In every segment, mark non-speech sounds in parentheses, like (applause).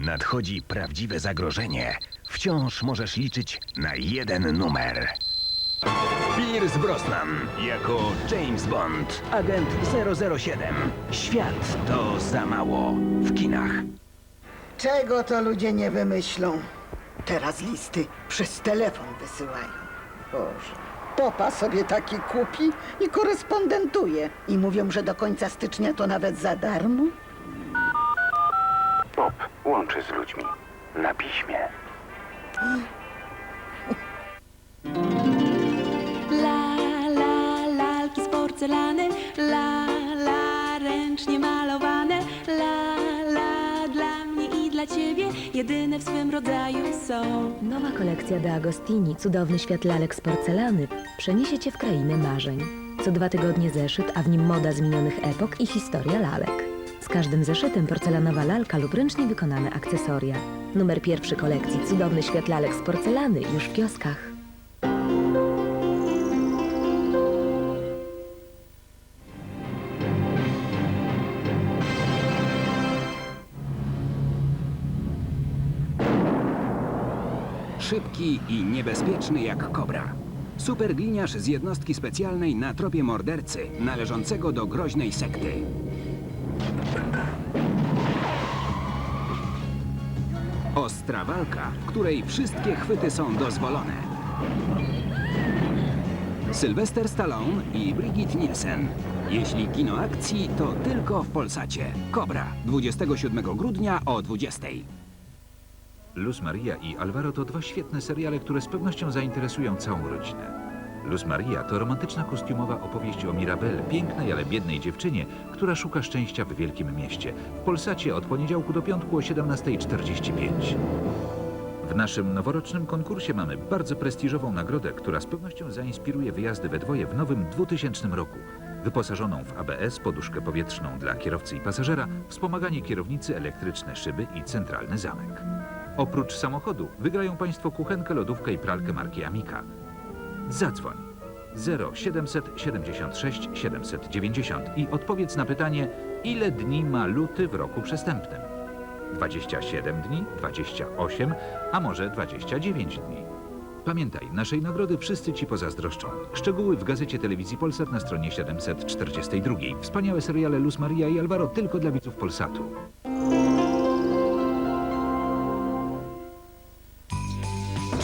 nadchodzi prawdziwe zagrożenie, wciąż możesz liczyć na jeden numer. Pierce Brosnan jako James Bond, agent 007. Świat to za mało w kinach. Czego to ludzie nie wymyślą? Teraz listy przez telefon wysyłają. Boże. Popa sobie taki kupi i korespondentuje. I mówią, że do końca stycznia to nawet za darmo? Łączy z ludźmi na piśmie. La, la, lalki z porcelany, la, la, ręcznie malowane, la, la, dla mnie i dla ciebie, jedyne w swym rodzaju są. Nowa kolekcja De Agostini, cudowny świat lalek z porcelany, przeniesie cię w krainę marzeń. Co dwa tygodnie zeszyt, a w nim moda z minionych epok i historia lalek. Z każdym zeszytem porcelanowa lalka lub ręcznie wykonane akcesoria. Numer pierwszy kolekcji Cudowny świat lalek z porcelany już w kioskach. Szybki i niebezpieczny jak kobra. Supergliniarz z jednostki specjalnej na tropie mordercy należącego do groźnej sekty. Ostra walka, której wszystkie chwyty są dozwolone. Sylwester Stallone i Brigitte Nielsen. Jeśli kino akcji, to tylko w Polsacie. Kobra, 27 grudnia o 20. Luz Maria i Alvaro to dwa świetne seriale, które z pewnością zainteresują całą rodzinę. Luz Maria to romantyczna kostiumowa opowieść o Mirabel, pięknej, ale biednej dziewczynie, która szuka szczęścia w wielkim mieście. W Polsacie od poniedziałku do piątku o 17.45. W naszym noworocznym konkursie mamy bardzo prestiżową nagrodę, która z pewnością zainspiruje wyjazdy we dwoje w nowym 2000 roku. Wyposażoną w ABS, poduszkę powietrzną dla kierowcy i pasażera, wspomaganie kierownicy, elektryczne szyby i centralny zamek. Oprócz samochodu wygrają Państwo kuchenkę, lodówkę i pralkę marki Amica. Zadzwoń 0776 790 i odpowiedz na pytanie, ile dni ma luty w roku przestępnym. 27 dni, 28, a może 29 dni. Pamiętaj, naszej nagrody wszyscy Ci pozazdroszczą. Szczegóły w gazecie telewizji Polsat na stronie 742. Wspaniałe seriale Luz Maria i Alvaro tylko dla widzów Polsatu.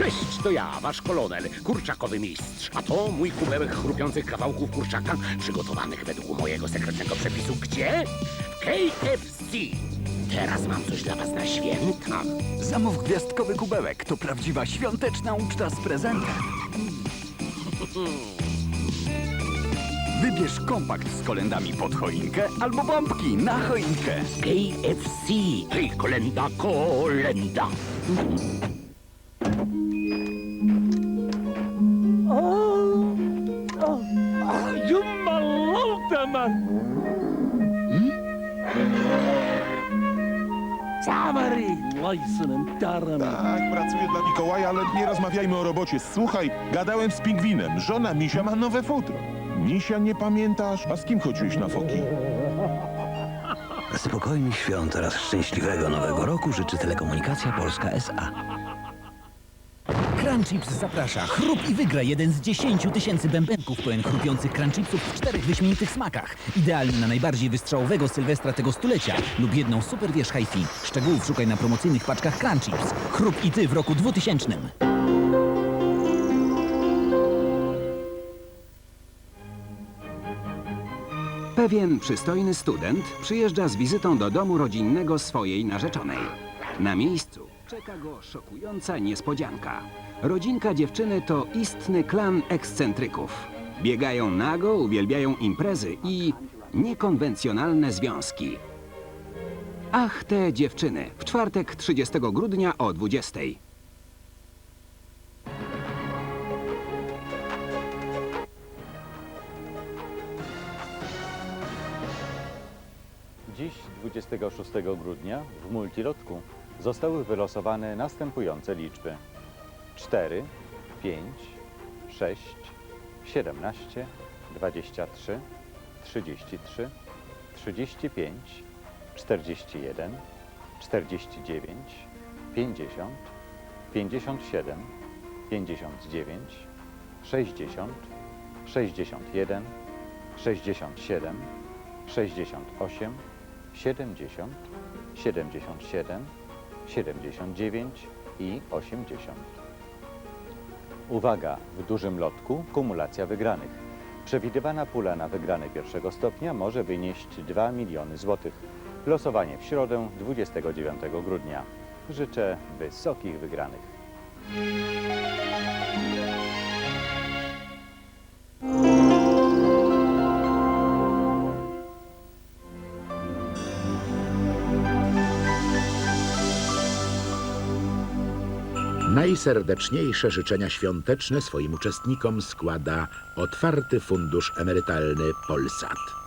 Cześć, to ja, wasz kolonel, kurczakowy mistrz. A to mój kubełek chrupiących kawałków kurczaka, przygotowanych według mojego sekretnego przepisu. Gdzie? W KFC. Teraz mam coś dla was na święta. Zamów gwiazdkowy kubełek. To prawdziwa świąteczna uczta z prezentem. (laughs) Wybierz kompakt z kolendami pod choinkę albo bombki na choinkę. KFC. Hej, kolenda, kolenda. Tak, pracuję dla Mikołaja, ale nie rozmawiajmy o robocie. Słuchaj, gadałem z pingwinem. Żona Misia ma nowe futro. Misia nie pamiętasz? A z kim chodziłeś na foki? Spokojnych świąt oraz szczęśliwego nowego roku życzy Telekomunikacja Polska S.A. Crunchips zaprasza. Chrup i wygra jeden z 10 tysięcy bębenków pełen chrupiących crunchipsów w czterech wyśmienitych smakach. Idealny na najbardziej wystrzałowego Sylwestra tego stulecia lub jedną super wież hi-fi. Szczegółów szukaj na promocyjnych paczkach Crunchips. Chrup i ty w roku 2000. Pewien przystojny student przyjeżdża z wizytą do domu rodzinnego swojej narzeczonej. Na miejscu czeka go szokująca niespodzianka. Rodzinka dziewczyny to istny klan ekscentryków. Biegają nago, uwielbiają imprezy i niekonwencjonalne związki. Ach, te dziewczyny. W czwartek 30 grudnia o 20. Dziś, 26 grudnia, w multilotku zostały wylosowane następujące liczby. 4, 5, 6, 17, 23, 33, 35, 41, 49, 50, 57, 59, 60, 61, 67, 68, 70, 77, 79 i 80. Uwaga, w dużym lotku kumulacja wygranych. Przewidywana pula na wygrane pierwszego stopnia może wynieść 2 miliony złotych. Losowanie w środę 29 grudnia. Życzę wysokich wygranych. Najserdeczniejsze życzenia świąteczne swoim uczestnikom składa Otwarty Fundusz Emerytalny Polsat.